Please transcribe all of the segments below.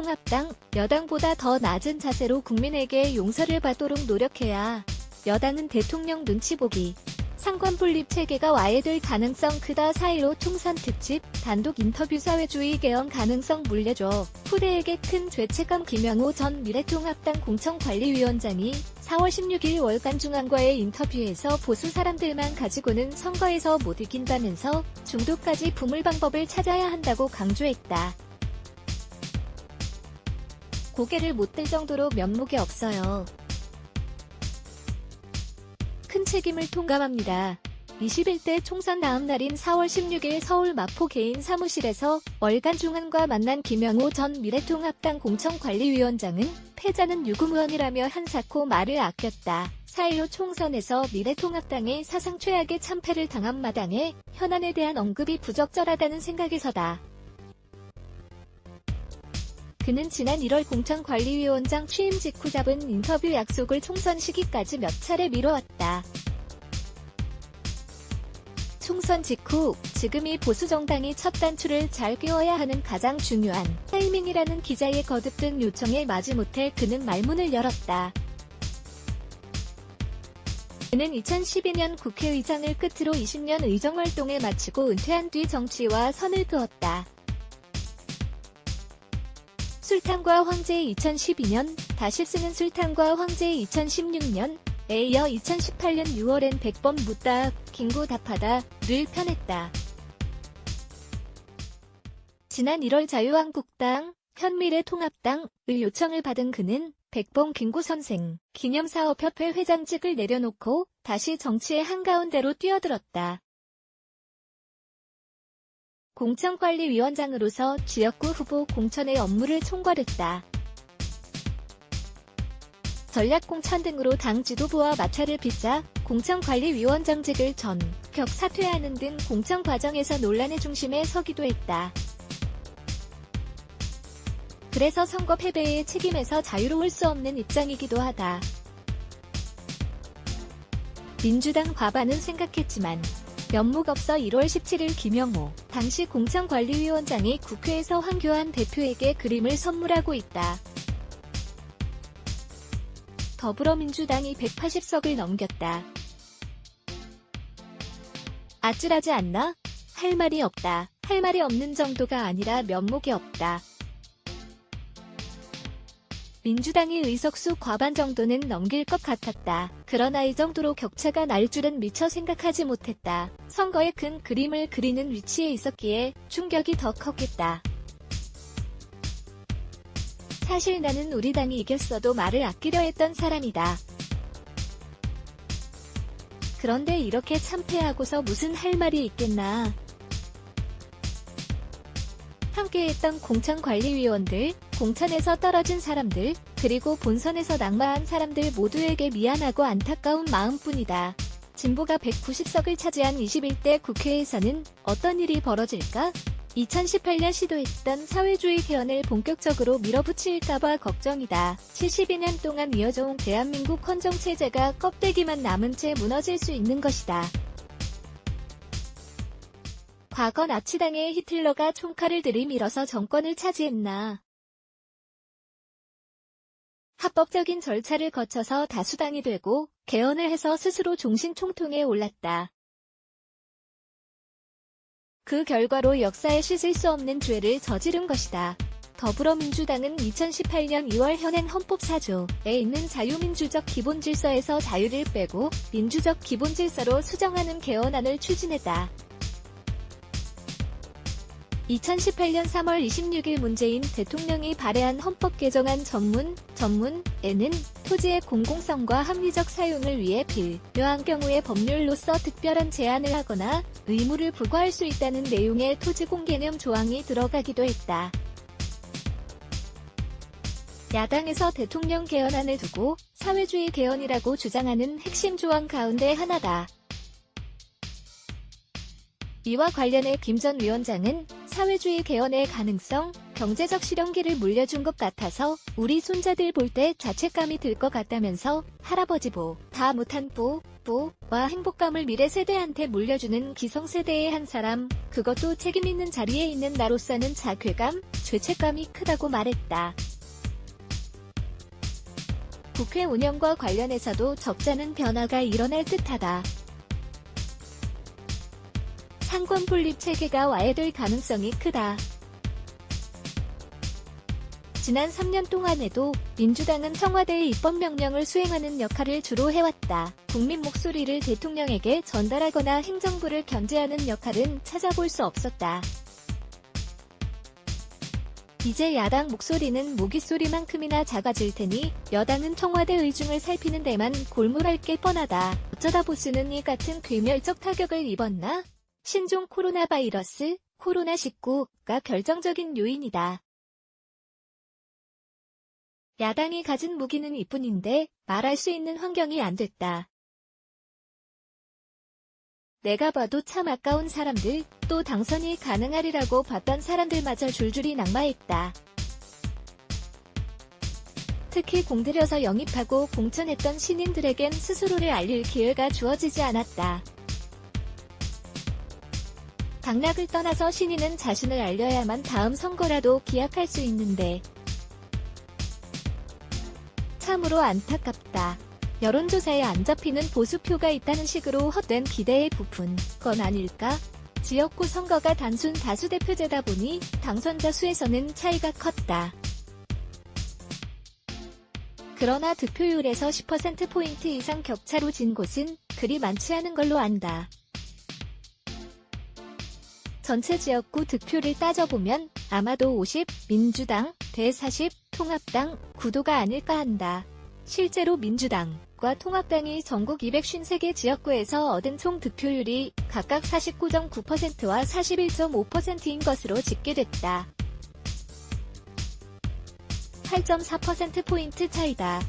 미래통합당, 여당보다 더 낮은 자세로 국민에게 용서를 받도록 노력해야 여당은 대통령 눈치 보기. 상관 분립 체계가 와해될 가능성 크다 4.15 총선 특집 단독 인터뷰 사회주의 개헌 가능성 물려줘 후대에게 큰 죄책감 김영호 전 미래통합당 공청관리위원장이 4월 16일 월간 중앙과의 인터뷰에서 보수 사람들만 가지고는 선거에서 못 이긴다면서 중도까지 부물 방법을 찾아야 한다고 강조했다. 고개를 못 들 정도로 면목이 없어요. 큰 책임을 통감합니다. 21대 총선 다음 날인 4월 16일 서울 마포 개인 사무실에서 월간 중앙과 만난 김영호 전 미래통합당 공청관리위원장은 패자는 유구무원이라며 한사코 말을 아꼈다. 4.15 총선에서 미래통합당이 사상 최악의 참패를 당한 마당에 현안에 대한 언급이 부적절하다는 생각에서다. 그는 지난 1월 공천관리위원장 취임 직후 잡은 인터뷰 약속을 총선 시기까지 몇 차례 미뤄왔다. 총선 직후 지금이 보수정당이 첫 단추를 잘 끼워야 하는 가장 중요한 타이밍이라는 기자의 거듭된 요청에 마지못해 그는 말문을 열었다. 그는 2012년 국회의장을 끝으로 20년 의정활동에 마치고 은퇴한 뒤 정치와 선을 그었다. 술탄과 황제 2012년, 다시 쓰는 술탄과 황제 2016년, 에 이어 2018년 6월엔 100번 묻다, 긴고 답하다, 를 편했다. 지난 1월 자유한국당, 현미래통합당의 요청을 받은 그는 백봉 김구 선생 기념사업협회 회장직을 내려놓고 다시 정치의 한가운데로 뛰어들었다. 공천관리위원장으로서 지역구 후보 공천의 업무를 총괄했다. 전략공천 등으로 당 지도부와 마찰을 빚자 공천관리위원장직을 전격 사퇴하는 등 공천 과정에서 논란의 중심에 서기도 했다. 그래서 선거 패배의 책임에서 자유로울 수 없는 입장이기도 하다. 민주당 과반은 생각했지만 면목 없어 1월 17일 김영호 당시 공천관리위원장이 국회에서 황교안 대표에게 그림을 선물하고 있다. 더불어민주당이 180석을 넘겼다. 아찔하지 않나? 할 말이 없다. 할 말이 없는 정도가 아니라 면목이 없다. 민주당이 의석수 과반 정도는 넘길 것 같았다. 그러나 이 정도로 격차가 날 줄은 미처 생각하지 못했다. 선거의 큰 그림을 그리는 위치에 있었기에 충격이 더 컸겠다. 사실 나는 우리 당이 이겼어도 말을 아끼려 했던 사람이다. 그런데 이렇게 참패하고서 무슨 할 말이 있겠나. 함께했던 공천관리위원들, 공천에서 떨어진 사람들, 그리고 본선에서 낙마한 사람들 모두에게 미안하고 안타까운 마음뿐이다. 진보가 190석을 차지한 21대 국회에서는 어떤 일이 벌어질까? 2018년 시도했던 사회주의 개헌을 본격적으로 밀어붙일까봐 걱정이다. 72년 동안 이어져온 대한민국 헌정체제가 껍데기만 남은 채 무너질 수 있는 것이다. 과거 나치당의 히틀러가 총칼을 들이밀어서 정권을 차지했나. 합법적인 절차를 거쳐서 다수당이 되고 개헌을 해서 스스로 종신총통에 올랐다. 그 결과로 역사에 씻을 수 없는 죄를 저지른 것이다. 더불어민주당은 2018년 2월 현행 헌법 4조에 있는 자유민주적 기본질서에서 자유를 빼고 민주적 기본질서로 수정하는 개헌안을 추진했다. 2018년 3월 26일 문재인 대통령이 발의한 헌법 개정안 전문, 전문에는 토지의 공공성과 합리적 사용을 위해 필요한 경우에 법률로서 특별한 제한을 하거나 의무를 부과할 수 있다는 내용의 토지공 개념 조항이 들어가기도 했다. 야당에서 대통령 개헌안을 두고 사회주의 개헌이라고 주장하는 핵심 조항 가운데 하나다. 이와 관련해 김 전 위원장은 사회주의 개헌의 가능성, 경제적 실현기를 물려준 것 같아서 우리 손자들 볼 때 자책감이 들 것 같다면서 할아버지 보, 다 못한 보, 보와 행복감을 미래 세대한테 물려주는 기성세대의 한 사람, 그것도 책임 있는 자리에 있는 나로서는 자괴감, 죄책감이 크다고 말했다. 국회 운영과 관련해서도 적잖은 변화가 일어날 듯하다. 상권 분립 체계가 와해될 가능성이 크다. 지난 3년 동안에도 민주당은 청와대의 입법명령을 수행하는 역할을 주로 해왔다. 국민 목소리를 대통령에게 전달하거나 행정부를 견제하는 역할은 찾아볼 수 없었다. 이제 야당 목소리는 모기소리만큼이나 작아질 테니 여당은 청와대 의중을 살피는 데만 골몰할 게 뻔하다. 어쩌다 보스는 이 같은 괴멸적 타격을 입었나? 신종 코로나 바이러스, 코로나19가 결정적인 요인이다. 야당이 가진 무기는 이뿐인데 말할 수 있는 환경이 안 됐다. 내가 봐도 참 아까운 사람들, 또 당선이 가능하리라고 봤던 사람들마저 줄줄이 낙마했다. 특히 공들여서 영입하고 공천했던 신인들에겐 스스로를 알릴 기회가 주어지지 않았다. 당락을 떠나서 신인은 자신을 알려야만 다음 선거라도 기약할 수 있는데 참으로 안타깝다. 여론조사에 안 잡히는 보수표가 있다는 식으로 헛된 기대에 부푼 건 아닐까? 지역구 선거가 단순 다수대표제다 보니 당선자 수에서는 차이가 컸다. 그러나 득표율에서 10%포인트 이상 격차로 진 곳은 그리 많지 않은 걸로 안다. 전체 지역구 득표를 따져보면 아마도 50, 민주당, 대40, 통합당, 구도가 아닐까 한다. 실제로 민주당과 통합당이 전국 253개 지역구에서 얻은 총 득표율이 각각 49.9%와 41.5%인 것으로 집계됐다. 8.4%포인트 차이다.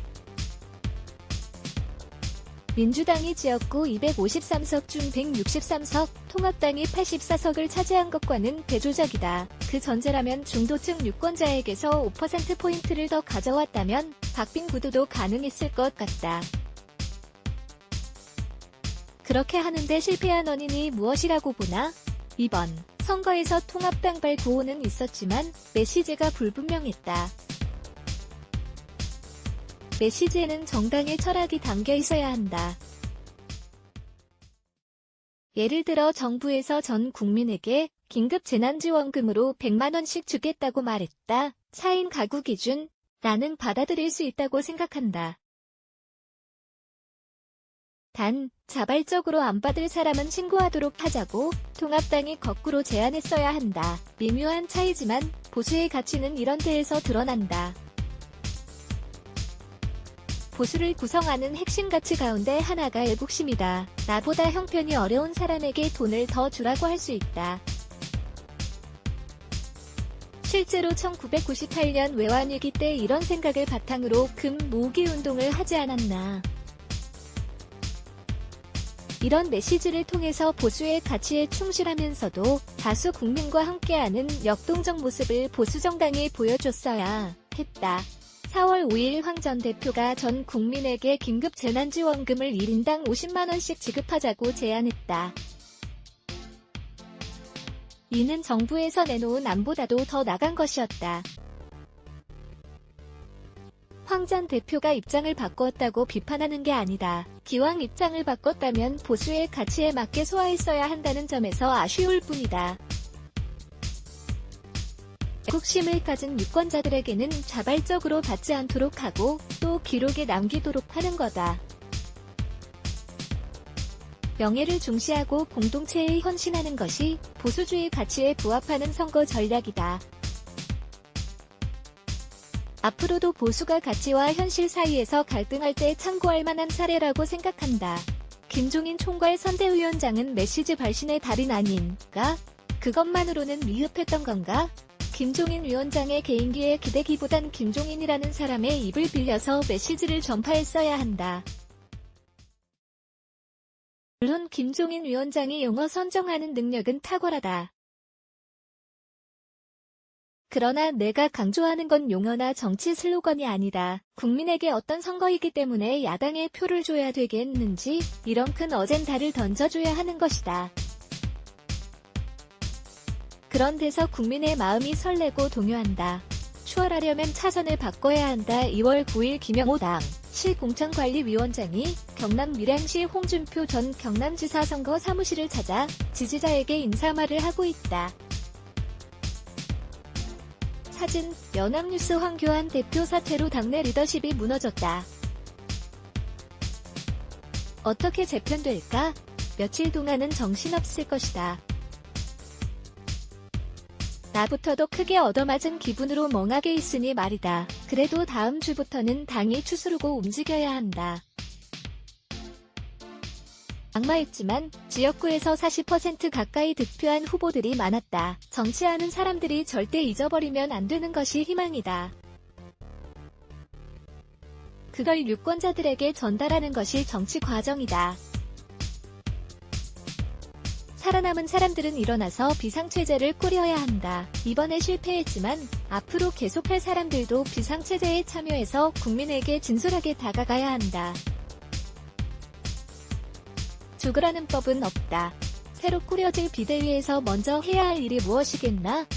민주당이 지역구 253석 중 163석, 통합당이 84석을 차지한 것과는 대조적이다. 그 전제라면 중도층 유권자에게서 5%포인트를 더 가져왔다면 박빙 구도도 가능했을 것 같다. 그렇게 하는데 실패한 원인이 무엇이라고 보나? 2번. 선거에서 통합당 발 구호는 있었지만 메시지가 불분명했다. 메시지에는 정당의 철학이 담겨 있어야 한다. 예를 들어 정부에서 전 국민에게 긴급 재난지원금으로 100만원씩 주겠다고 말했다. 4인 가구 기준 나는 받아들일 수 있다고 생각한다. 단, 자발적으로 안 받을 사람은 신고하도록 하자고 통합당이 거꾸로 제안했어야 한다. 미묘한 차이지만 보수의 가치는 이런 데에서 드러난다. 보수를 구성하는 핵심 가치 가운데 하나가 애국심이다. 나보다 형편이 어려운 사람에게 돈을 더 주라고 할 수 있다. 실제로 1998년 외환위기 때 이런 생각을 바탕으로 금 모으기 운동을 하지 않았나. 이런 메시지를 통해서 보수의 가치에 충실하면서도 다수 국민과 함께하는 역동적 모습을 보수정당이 보여줬어야 했다. 4월 5일 황 전 대표가 전 국민에게 긴급 재난지원금을 1인당 50만원씩 지급하자고 제안했다. 이는 정부에서 내놓은 안보다도 더 나간 것이었다. 황 전 대표가 입장을 바꿨다고 비판하는 게 아니다. 기왕 입장을 바꿨다면 보수의 가치에 맞게 소화했어야 한다는 점에서 아쉬울 뿐이다. 국심을 가진 유권자들에게는 자발적으로 받지 않도록 하고 또 기록에 남기도록 하는 거다. 명예를 중시하고 공동체에 헌신하는 것이 보수주의 가치에 부합하는 선거 전략이다. 앞으로도 보수가 가치와 현실 사이에서 갈등할 때 참고할 만한 사례라고 생각한다. 김종인 총괄 선대위원장은 메시지 발신의 달인 아닌가? 그것만으로는 미흡했던 건가? 김종인 위원장의 개인기에 기대기보단 김종인이라는 사람의 입을 빌려서 메시지를 전파했어야 한다. 물론 김종인 위원장이 용어 선정하는 능력은 탁월하다. 그러나 내가 강조하는 건 용어나 정치 슬로건이 아니다. 국민에게 어떤 선거이기 때문에 야당에 표를 줘야 되겠는지 이런 큰 어젠다를 던져줘야 하는 것이다. 그런 데서 국민의 마음이 설레고 동요한다. 추월하려면 차선을 바꿔야 한다. 2월 9일 김영호 당 시공천관리위원장이 경남 밀양시 홍준표 전 경남지사 선거 사무실을 찾아 지지자에게 인사말을 하고 있다. 사진 연합뉴스 황교안 대표 사퇴로 당내 리더십이 무너졌다. 어떻게 재편될까? 며칠 동안은 정신없을 것이다. 나부터도 크게 얻어맞은 기분으로 멍하게 있으니 말이다. 그래도 다음 주부터는 당이 추스르고 움직여야 한다. 악마했지만 지역구에서 40% 가까이 득표한 후보들이 많았다. 정치하는 사람들이 절대 잊어버리면 안 되는 것이 희망이다. 그걸 유권자들에게 전달하는 것이 정치 과정이다. 살아남은 사람들은 일어나서 비상체제를 꾸려야 한다. 이번에 실패했지만 앞으로 계속할 사람들도 비상체제에 참여해서 국민에게 진솔하게 다가가야 한다. 죽으라는 법은 없다. 새로 꾸려질 비대위에서 먼저 해야 할 일이 무엇이겠나?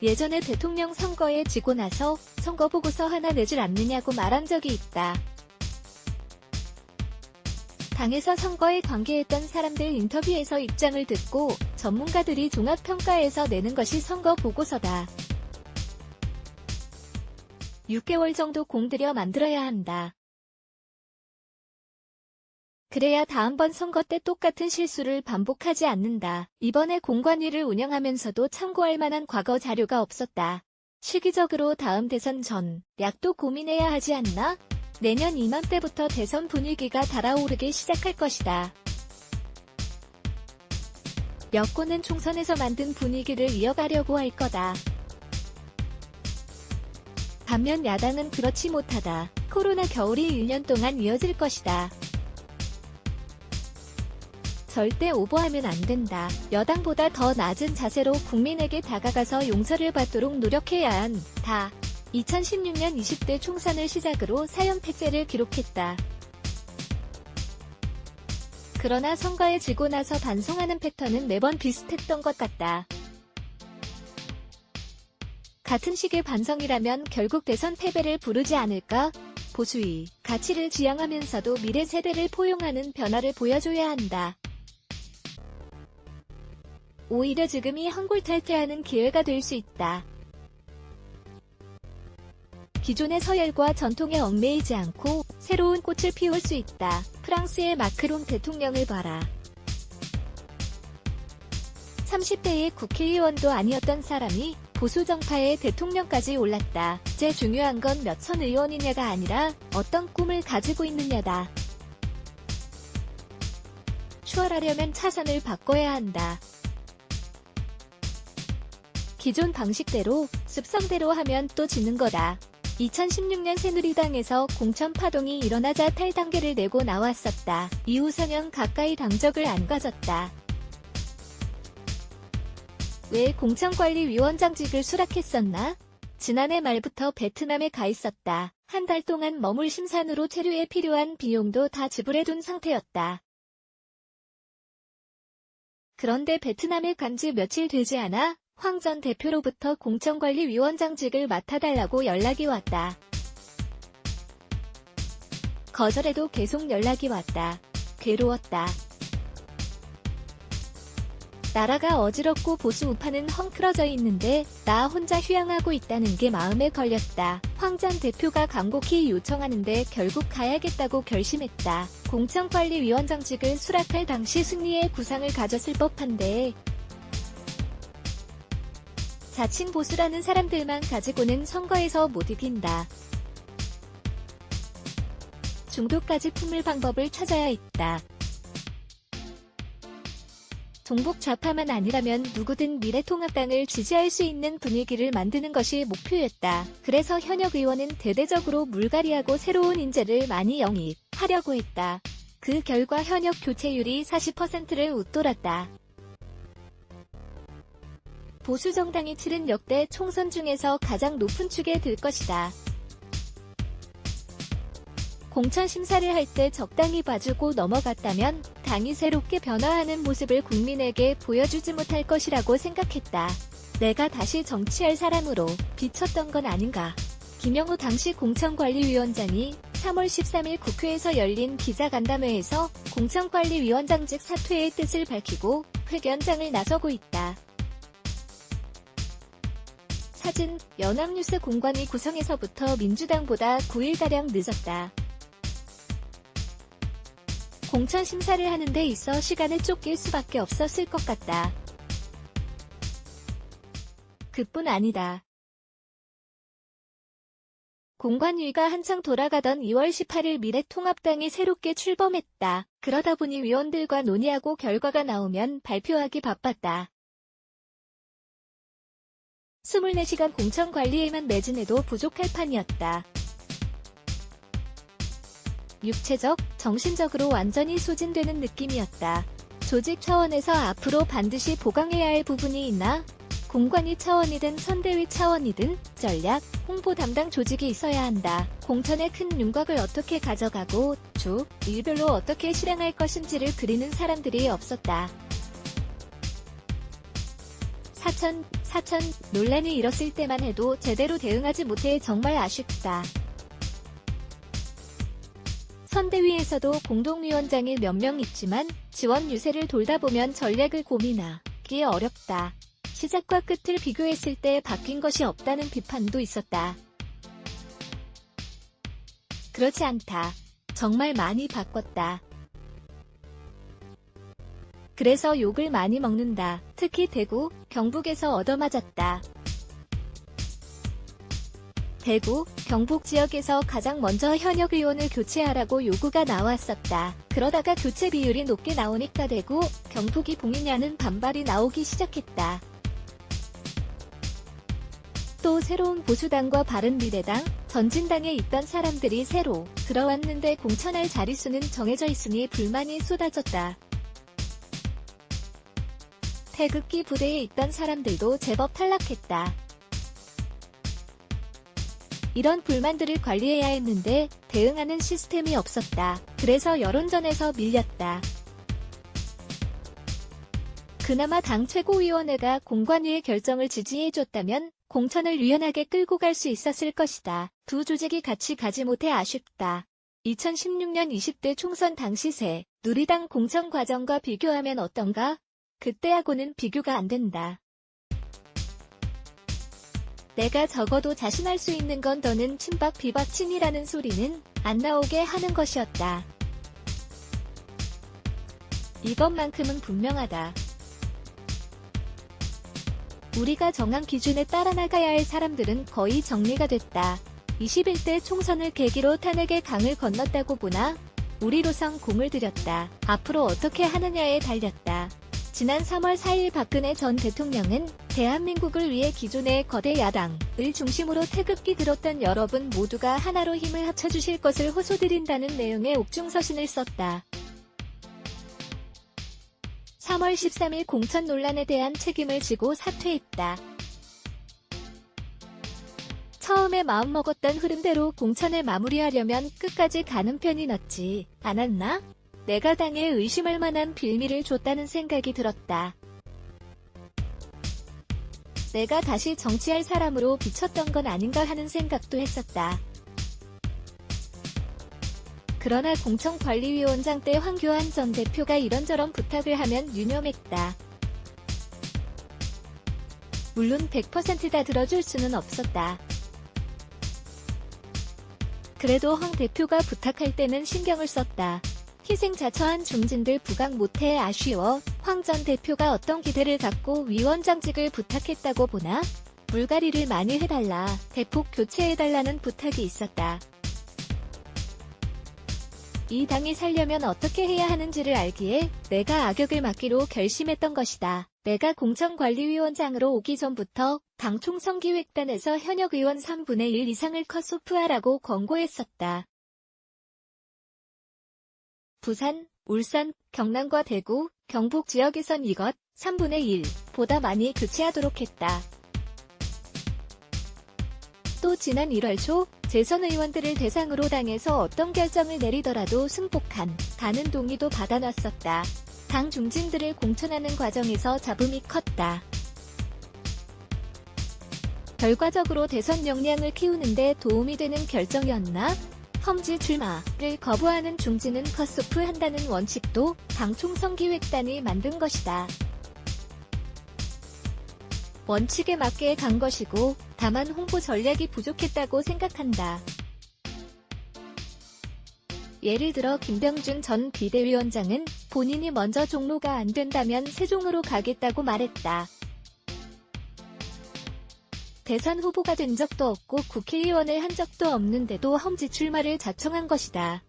예전에 대통령 선거에 지고 나서 선거 보고서 하나 내질 않느냐고 말한 적이 있다. 당에서 선거에 관계했던 사람들 인터뷰에서 입장을 듣고 전문가들이 종합평가해서 내는 것이 선거 보고서다. 6개월 정도 공들여 만들어야 한다. 그래야 다음번 선거 때 똑같은 실수를 반복하지 않는다. 이번에 공관위를 운영하면서도 참고할 만한 과거 자료가 없었다. 시기적으로 다음 대선 전 약도 고민해야 하지 않나? 내년 이맘때부터 대선 분위기가 달아오르기 시작할 것이다. 여권은 총선에서 만든 분위기를 이어가려고 할 거다. 반면 야당은 그렇지 못하다. 코로나 겨울이 1년 동안 이어질 것이다. 절대 오버하면 안 된다. 여당보다 더 낮은 자세로 국민에게 다가가서 용서를 받도록 노력해야 한다. 2016년 20대 총선을 시작으로 사연패배를 기록했다. 그러나 선거에 지고 나서 반성하는 패턴은 매번 비슷했던 것 같다. 같은 식의 반성이라면 결국 대선 패배를 부르지 않을까? 보수의 가치를 지향하면서도 미래 세대를 포용하는 변화를 보여줘야 한다. 오히려 지금이 한골탈퇴하는 기회가 될 수 있다. 기존의 서열과 전통에 얽매이지 않고 새로운 꽃을 피울 수 있다. 프랑스의 마크롱 대통령을 봐라. 30대의 국회의원도 아니었던 사람이 보수 정파의 대통령까지 올랐다. 제 중요한 건 몇 천 의원이냐가 아니라 어떤 꿈을 가지고 있느냐다. 추월하려면 차선을 바꿔야 한다. 기존 방식대로 습성대로 하면 또 지는 거다. 2016년 새누리당에서 공천 파동이 일어나자 탈당계를 내고 나왔었다. 이후 4년 가까이 당적을 안 가졌다. 왜 공천관리위원장직을 수락했었나? 지난해 말부터 베트남에 가 있었다. 한 달 동안 머물 심산으로 체류에 필요한 비용도 다 지불해둔 상태였다. 그런데 베트남에 간 지 며칠 되지 않아 황 전 대표로부터 공천관리위원장직을 맡아달라고 연락이 왔다. 거절해도 계속 연락이 왔다. 괴로웠다. 나라가 어지럽고 보수 우파는 헝클어져 있는데 나 혼자 휴양하고 있다는 게 마음에 걸렸다. 황전 대표가 간곡히 요청하는데 결국 가야겠다고 결심했다. 공천관리위원장직을 수락할 당시 승리의 구상을 가졌을 법한데 자칭 보수라는 사람들만 가지고는 선거에서 못 이긴다. 중도까지 품을 방법을 찾아야 있다. 종북 좌파만 아니라면 누구든 미래통합당을 지지할 수 있는 분위기를 만드는 것이 목표였다. 그래서 현역 의원은 대대적으로 물갈이하고 새로운 인재를 많이 영입하려고 했다. 그 결과 현역 교체율이 40%를 웃돌았다. 보수 정당이 치른 역대 총선 중에서 가장 높은 축에 들 것이다. 공천 심사를 할 때 적당히 봐주고 넘어갔다면 당이 새롭게 변화하는 모습을 국민에게 보여주지 못할 것이라고 생각했다. 내가 다시 정치할 사람으로 비쳤던 건 아닌가. 김영우 당시 공천관리위원장이 3월 13일 국회에서 열린 기자간담회에서 공천관리위원장직 사퇴의 뜻을 밝히고 회견장을 나서고 있다. 사진, 연합뉴스 공관위 구성에서부터 민주당보다 9일가량 늦었다. 공천 심사를 하는 데 있어 시간을 쫓길 수밖에 없었을 것 같다. 그뿐 아니다. 공관위가 한창 돌아가던 2월 18일 미래통합당이 새롭게 출범했다. 그러다 보니 위원들과 논의하고 결과가 나오면 발표하기 바빴다. 24시간 공천 관리에만 매진해도 부족할 판이었다. 육체적, 정신적으로 완전히 소진되는 느낌이었다. 조직 차원에서 앞으로 반드시 보강해야 할 부분이 있나? 공관위 차원이든 선대위 차원이든 전략, 홍보 담당 조직이 있어야 한다. 공천의 큰 윤곽을 어떻게 가져가고 주, 일별로 어떻게 실행할 것인지를 그리는 사람들이 없었다. 사천, 사천 논란이 일었을 때만 해도 제대로 대응하지 못해 정말 아쉽다. 선대위에서도 공동위원장이 몇 명 있지만 지원 유세를 돌다 보면 전략을 고민하기 어렵다. 시작과 끝을 비교했을 때 바뀐 것이 없다는 비판도 있었다. 그렇지 않다. 정말 많이 바꿨다. 그래서 욕을 많이 먹는다. 특히 대구, 경북에서 얻어맞았다. 대구, 경북 지역에서 가장 먼저 현역 의원을 교체하라고 요구가 나왔었다. 그러다가 교체 비율이 높게 나오니까 대구, 경북이 봉이냐는 반발이 나오기 시작했다. 또 새로운 보수당과 바른미래당, 전진당에 있던 사람들이 새로 들어왔는데 공천할 자릿수는 정해져 있으니 불만이 쏟아졌다. 태극기 부대에 있던 사람들도 제법 탈락했다. 이런 불만들을 관리해야 했는데 대응하는 시스템이 없었다. 그래서 여론전에서 밀렸다. 그나마 당 최고위원회가 공관위의 결정을 지지해줬다면 공천을 유연하게 끌고 갈 수 있었을 것이다. 두 조직이 같이 가지 못해 아쉽다. 2016년 20대 총선 당시 새 누리당 공천 과정과 비교하면 어떤가? 그때하고는 비교가 안 된다. 내가 적어도 자신할 수 있는 건 너는 친박 비박 친이라는 소리는 안 나오게 하는 것이었다. 이것만큼은 분명하다. 우리가 정한 기준에 따라 나가야 할 사람들은 거의 정리가 됐다. 21대 총선을 계기로 탄핵의 강을 건넜다고 보나? 우리로선 공을 들였다. 앞으로 어떻게 하느냐에 달렸다. 지난 3월 4일 박근혜 전 대통령은 대한민국을 위해 기존의 거대 야당을 중심으로 태극기 들었던 여러분 모두가 하나로 힘을 합쳐주실 것을 호소드린다는 내용의 옥중서신을 썼다. 3월 13일 공천 논란에 대한 책임을 지고 사퇴했다. 처음에 마음먹었던 흐름대로 공천을 마무리하려면 끝까지 가는 편이 낫지 않았나? 내가 당에 의심할 만한 빌미를 줬다는 생각이 들었다. 내가 다시 정치할 사람으로 비쳤던 건 아닌가 하는 생각도 했었다. 그러나 공청관리위원장 때 황교안 전 대표가 이런저런 부탁을 하면 유념했다. 물론 100%다 들어줄 수는 없었다. 그래도 황 대표가 부탁할 때는 신경을 썼다. 희생자처한 중진들 부각 못해 아쉬워 황 전 대표가 어떤 기대를 갖고 위원장직을 부탁했다고 보나? 물갈이를 많이 해달라, 대폭 교체해달라는 부탁이 있었다. 이 당이 살려면 어떻게 해야 하는지를 알기에 내가 악역을 맡기로 결심했던 것이다. 내가 공천관리위원장으로 오기 전부터 당 총선기획단에서 현역 의원 3분의 1 이상을 컷오프하라고 권고했었다. 부산, 울산, 경남과 대구, 경북 지역에선 이것 3분의 1 보다 많이 교체하도록 했다. 또 지난 1월 초 재선 의원들을 대상으로 당에서 어떤 결정을 내리더라도 승복한 다는 동의도 받아놨었다. 당 중진들을 공천하는 과정에서 잡음이 컸다. 결과적으로 대선 역량을 키우는데 도움이 되는 결정이었나? 험지 출마를 거부하는 중진은 컷오프 한다는 원칙도 당 총선 기획단이 만든 것이다. 원칙에 맞게 간 것이고 다만 홍보 전략이 부족했다고 생각한다. 예를 들어 김병준 전 비대위원장은 본인이 먼저 종로가 안 된다면 세종으로 가겠다고 말했다. 대선 후보가 된 적도 없고 국회의원을 한 적도 없는데도 험지 출마를 자청한 것이다.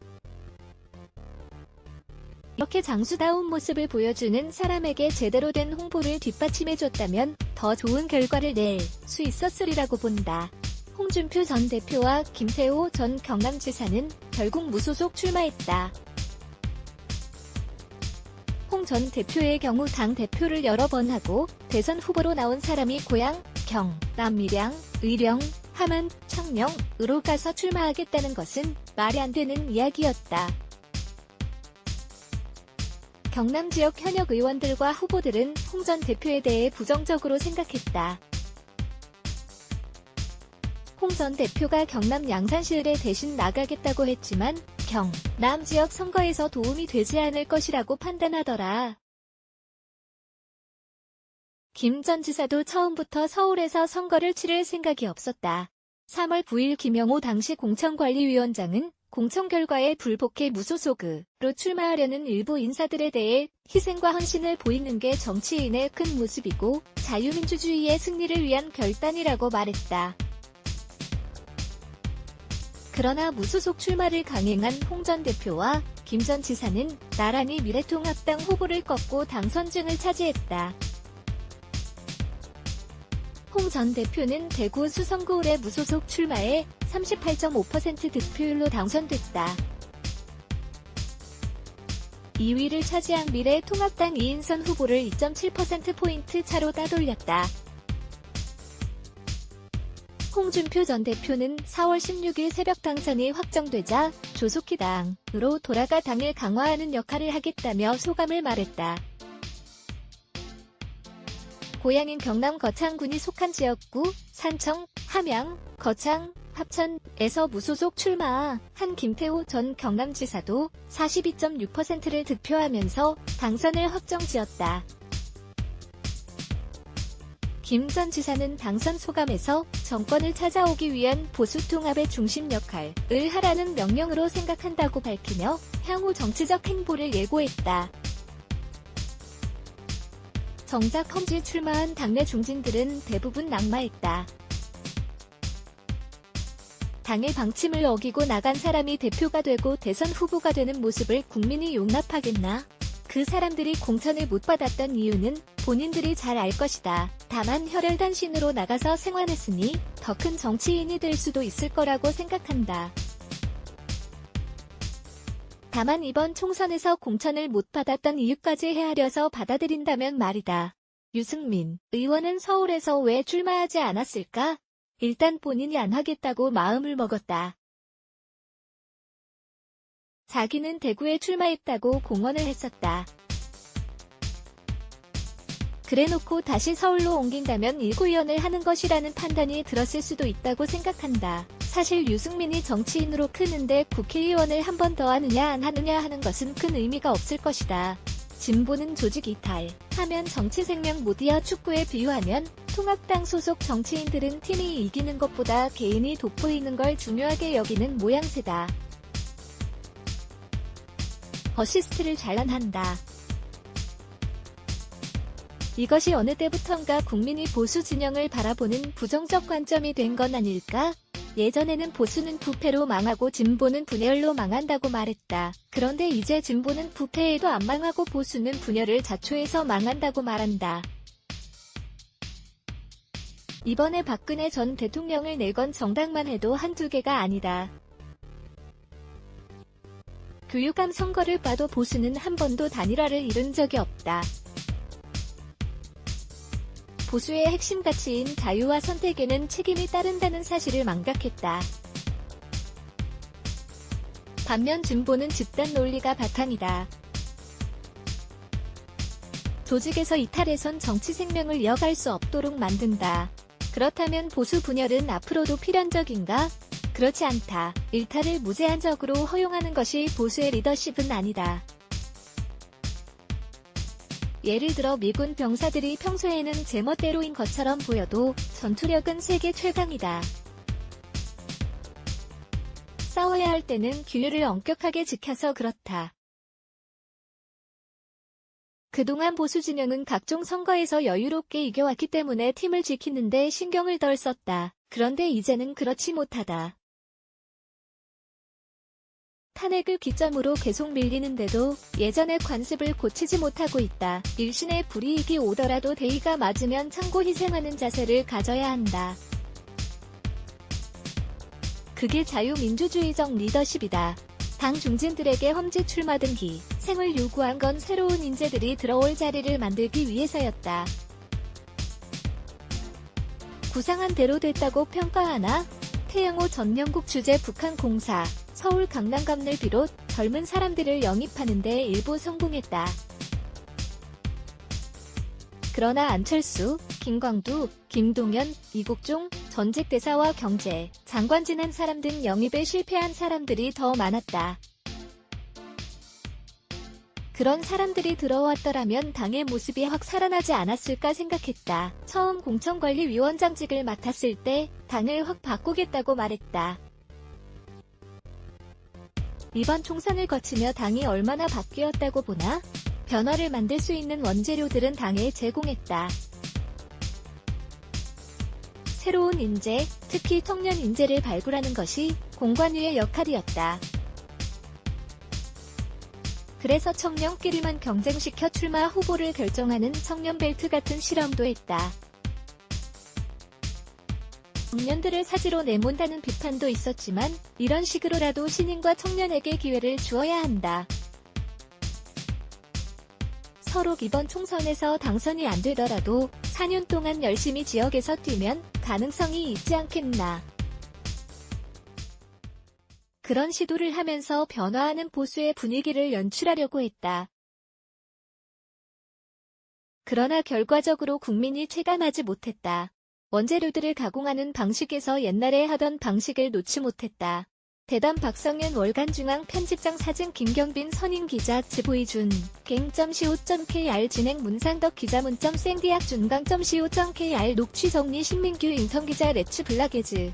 이렇게 장수다운 모습을 보여주는 사람에게 제대로 된 홍보를 뒷받침해줬다면 더 좋은 결과를 낼 수 있었으리라고 본다. 홍준표 전 대표와 김태호 전 경남지사는 결국 무소속 출마했다. 홍 전 대표의 경우 당 대표를 여러 번 하고 대선 후보로 나온 사람이 고향, 경, 남밀양, 의령, 함안, 청령으로 가서 출마하겠다는 것은 말이 안 되는 이야기였다. 경남 지역 현역 의원들과 후보들은 홍 전 대표에 대해 부정적으로 생각했다. 홍 전 대표가 경남 양산시을에 대신 나가겠다고 했지만 경남 지역 선거에서 도움이 되지 않을 것이라고 판단하더라. 김 전 지사도 처음부터 서울에서 선거를 치를 생각이 없었다. 3월 9일 김영호 당시 공천관리위원장은 공천 결과에 불복해 무소속으로 출마하려는 일부 인사들에 대해 희생과 헌신을 보이는 게 정치인의 큰 모습이고 자유민주주의의 승리를 위한 결단이라고 말했다. 그러나 무소속 출마를 강행한 홍 전 대표와 김 전 지사는 나란히 미래통합당 후보를 꺾고 당선증을 차지했다. 홍 전 대표는 대구 수성구울의 무소속 출마에 38.5% 득표율로 당선됐다. 2위를 차지한 미래통합당 이인선 후보를 2.7%포인트 차로 따돌렸다. 홍준표 전 대표는 4월 16일 새벽 당선이 확정되자 조속히 당으로 돌아가 당을 강화하는 역할을 하겠다며 소감을 말했다. 고향인 경남 거창군이 속한 지역구 산청, 함양, 거창, 합천에서 무소속 출마 한 김태호 전 경남지사도 42.6%를 득표하면서 당선을 확정지었다. 김 전 지사는 당선 소감에서 정권을 찾아오기 위한 보수 통합의 중심 역할을 하라는 명령으로 생각한다고 밝히며 향후 정치적 행보를 예고했다. 정작 험지 출마한 당내 중진들은 대부분 낙마했다. 당의 방침을 어기고 나간 사람이 대표가 되고 대선 후보가 되는 모습을 국민이 용납하겠나? 그 사람들이 공천을 못 받았던 이유는 본인들이 잘 알 것이다. 다만 혈혈단신으로 나가서 생활했으니 더 큰 정치인이 될 수도 있을 거라고 생각한다. 다만 이번 총선에서 공천을 못 받았던 이유까지 헤아려서 받아들인다면 말이다. 유승민 의원은 서울에서 왜 출마하지 않았을까? 일단 본인이 안 하겠다고 마음을 먹었다. 자기는 대구에 출마했다고 공언을 했었다. 그래놓고 다시 서울로 옮긴다면 일구위원을 하는 것이라는 판단이 들었을 수도 있다고 생각한다. 사실 유승민이 정치인으로 크는데 국회의원을 한 번 더 하느냐 안 하느냐 하는 것은 큰 의미가 없을 것이다. 진보는 조직 이탈, 하면 정치 생명 못이어 축구에 비유하면 통합당 소속 정치인들은 팀이 이기는 것보다 개인이 돋보이는 걸 중요하게 여기는 모양새다. 어시스트를 잘란한다. 이것이 어느 때부턴가 국민이 보수 진영을 바라보는 부정적 관점이 된 건 아닐까? 예전에는 보수는 부패로 망하고 진보는 분열로 망한다고 말했다. 그런데 이제 진보는 부패에도 안 망하고 보수는 분열을 자초해서 망한다고 말한다. 이번에 박근혜 전 대통령을 내건 정당만 해도 한두 개가 아니다. 교육감 선거를 봐도 보수는 한 번도 단일화를 이룬 적이 없다. 보수의 핵심 가치인 자유와 선택에는 책임이 따른다는 사실을 망각했다. 반면 진보는 집단 논리가 바탕이다. 조직에서 이탈해선 정치 생명을 이어갈 수 없도록 만든다. 그렇다면 보수 분열은 앞으로도 필연적인가? 그렇지 않다. 일탈을 무제한적으로 허용하는 것이 보수의 리더십은 아니다. 예를 들어 미군 병사들이 평소에는 제멋대로인 것처럼 보여도 전투력은 세계 최강이다. 싸워야 할 때는 규율을 엄격하게 지켜서 그렇다. 그동안 보수 진영은 각종 선거에서 여유롭게 이겨왔기 때문에 팀을 지키는데 신경을 덜 썼다. 그런데 이제는 그렇지 못하다. 탄핵을 기점으로 계속 밀리는데도 예전의 관습을 고치지 못하고 있다. 일신의 불이익이 오더라도 대의가 맞으면 참고 희생하는 자세를 가져야 한다. 그게 자유민주주의적 리더십이다. 당 중진들에게 험지 출마 등기, 생을 요구한 건 새로운 인재들이 들어올 자리를 만들기 위해서였다. 구상한 대로 됐다고 평가하나? 태양호 전영국 주재 북한 공사, 서울 강남감을 비롯 젊은 사람들을 영입하는 데 일부 성공했다. 그러나 안철수, 김광두, 김동연, 이국종, 전직 대사와 경제, 장관 지낸 사람 등 영입에 실패한 사람들이 더 많았다. 그런 사람들이 들어왔더라면 당의 모습이 확 살아나지 않았을까 생각했다. 처음 공천관리위원장직을 맡았을 때 당을 확 바꾸겠다고 말했다. 이번 총선을 거치며 당이 얼마나 바뀌었다고 보나? 변화를 만들 수 있는 원재료들은 당에 제공했다. 새로운 인재, 특히 청년 인재를 발굴하는 것이 공관위의 역할이었다. 그래서 청년끼리만 경쟁시켜 출마 후보를 결정하는 청년벨트 같은 실험도 했다. 청년들을 사지로 내몬다는 비판도 있었지만 이런 식으로라도 신인과 청년에게 기회를 주어야 한다. 서로 이번 총선에서 당선이 안 되더라도 4년 동안 열심히 지역에서 뛰면 가능성이 있지 않겠나. 그런 시도를 하면서 변화하는 보수의 분위기를 연출하려고 했다. 그러나 결과적으로 국민이 체감하지 못했다. 원재료들을 가공하는 방식에서 옛날에 하던 방식을 놓지 못했다. 대담 박성현 월간중앙 편집장 사진 김경빈 선임 기자 지보이준 갱.co.kr 진행 문상덕 기자 문점 생디학 준강.co.kr 녹취 정리 신민규 인턴 기자 레츠 블라게즈